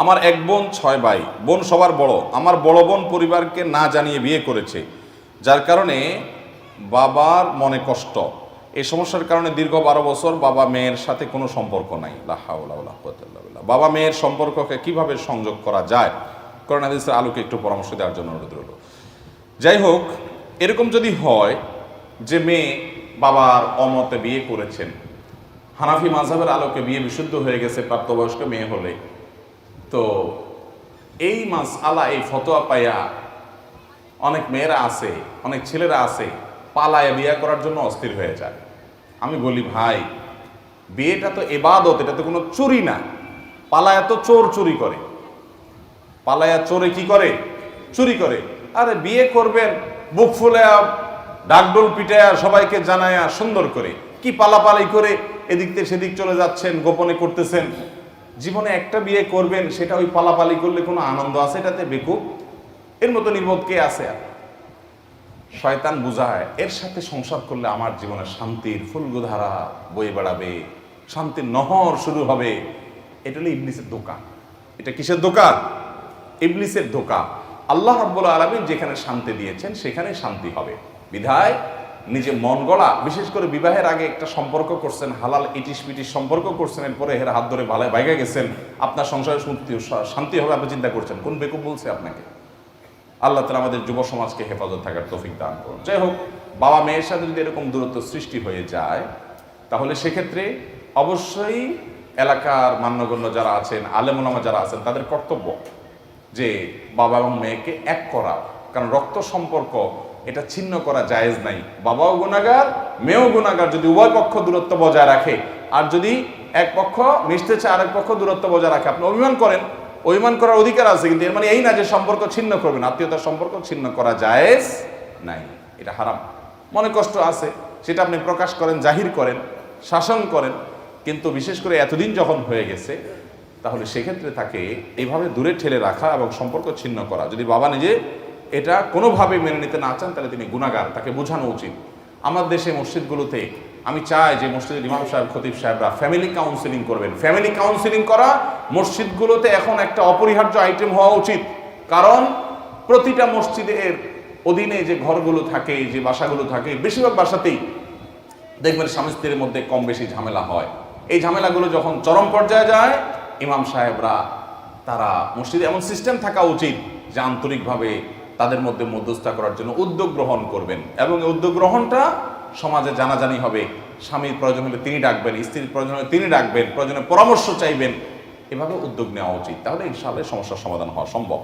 আমার এক বোন ছয় ভাই। বোন সবার বড়। আমার বড় বোন পরিবারকে না জানিয়ে বিয়ে করেছে, যার কারণে বাবার মনে কষ্ট। এই সমস্যার কারণে দীর্ঘ বারো বছর বাবা মেয়ের সাথে কোনো সম্পর্ক নাই। বাবা মেয়ের সম্পর্ককে কীভাবে সংযোগ করা যায়? করোনা হাদিসের আলোকে একটু পরামর্শ দেওয়ার জন্য অনুরোধ রইল। যাই হোক, এরকম যদি হয় যে মেয়ে বাবার অমতে বিয়ে করেছেন, হানাফি মাঝহের আলোকে বিয়ে বিশুদ্ধ হয়ে গেছে, প্রাপ্তবয়স্ক মেয়ে হলে তো এই মাস আলা এই ফতোয়া পাইয়া অনেক মেয়েরা আছে, অনেক ছেলেরা আছে, পালায় বিয়ে করার জন্য অস্থির হয়ে যায়। আমি বলি, ভাই, বিয়েটা তো এবাদত, এটা তো কোনো চুরি না। পালায়া তো চোর চুরি করে। পালায়া চোরে কি করে? চুরি করে। আরে বিয়ে করবেন, বুক ফুলে ডাকডোল পিটায়া সবাইকে জানায়া সুন্দর করে। কি পালাপালি করে এদিক থেকে সেদিক চলে যাচ্ছেন, গোপনে করতেছেন? জীবনে একটা বিয়ে করবেন, সেটা ওই পালাপালি করলে কোনো আনন্দ আছে? এটাতে বেকুব। এর মতো নির্বোধ কে আছে? আর শয়তান বুঝায়, এর সাথে সংসার করলে আমার জীবনে শান্তির ফুলগোধারা বয়ে বেড়াবে, শান্তির নহর শুরু হবে। এটা হলো ইবলিসের দোকান এটা কিসের দোকান ইবলিসের দোকান আল্লাহ রাব্বুল আলমিন যেখানে শান্তি দিয়েছেন সেখানে শান্তি হবে। বিধায় নিজে মন গড়া বিশেষ করে বিবাহের আগে একটা সম্পর্ক করছেন, হালাল ইটিস পিটিস সম্পর্ক করছেন, এরপরে এর হাত ধরে ভালো বাইকে গেছেন, আপনার সংসারে শান্তি শান্তি হবে আপনি চিন্তা করছেন। কোন বেকুব বলছে আপনাকে? আল্লাহ তালা আমাদের যুব সমাজকে হেফাজত থাকার তৌফিক দান করুন। যাই হোক, বাবা মেয়ের সাথে যদি এরকম দূরত্ব সৃষ্টি হয়ে যায়, তাহলে সেক্ষেত্রে অবশ্যই এলাকার মান্যগণ্য যারা আছেন, আলেমুলামা যারা আছেন, তাদের কর্তব্য যে বাবা এবং মেয়েকে এক করা। কারণ রক্ত সম্পর্ক এটা ছিন্ন করা জায়েজ নাই। বাবাও গুণাগার মেয়েও গুণাগার যদি উভয় পক্ষ দূরত্ব বজায় রাখে। আর যদি এক পক্ষ মিশতে চায়, আরেক পক্ষ দূরত্ব বজায় রাখে। আপনি অভিমান করেন, অভিমান করার অধিকার আছে, কিন্তু এর মানে এই না যে সম্পর্ক ছিন্ন করবেন। আত্মীয়তার সম্পর্ক ছিন্ন করা জায়েজ নাই। এটা হারাম। মনে কষ্ট আছে, সেটা আপনি প্রকাশ করেন, জাহির করেন, শাসন করেন। কিন্তু বিশেষ করে এতদিন যখন হয়ে গেছে, তাহলে সেক্ষেত্রে তাকে এইভাবে দূরে ঠেলে রাখা এবং সম্পর্ক ছিন্ন করা। যদি বাবা নিজে এটা কোনোভাবে মেনে নিতে না চান, তাহলে তিনি গুণাগার, তাকে বোঝানো উচিত। আমার দেশে মসজিদগুলোতে আমি চাই যে মসজিদের ইমাম সাহেব, খতিব সাহেবরা ফ্যামিলি কাউন্সিলিং করবেন। ফ্যামিলি কাউন্সিলিং করা মসজিদগুলোতে এখন একটা অপরিহার্য আইটেম হওয়া উচিত। কারণ প্রতিটা মসজিদের অধীনে যে ঘরগুলো থাকে, যে বাসাগুলো থাকে, বেশিরভাগ বাসাতেই দেখবেন স্বামী স্ত্রীর মধ্যে কম বেশি ঝামেলা হয়। এই ঝামেলাগুলো যখন চরম পর্যায়ে যায়, ইমাম সাহেবরা, তারা মসজিদে এমন সিস্টেম থাকা উচিত যে আন্তরিকভাবে তাদের মধ্যে মধ্যস্থা করার জন্য উদ্যোগ গ্রহণ করবেন। এবং উদ্যোগ গ্রহণটা সমাজে জানাজানি হবে। স্বামীর প্রয়োজন হলে তিনি ডাকবেন, স্ত্রীর প্রয়োজন হলে তিনি ডাকবেন, প্রয়োজনে পরামর্শ চাইবেন। এভাবে উদ্যোগ নেওয়া উচিত। তাহলে ইনশাআল্লাহ সমস্যার সমাধান হওয়া সম্ভব।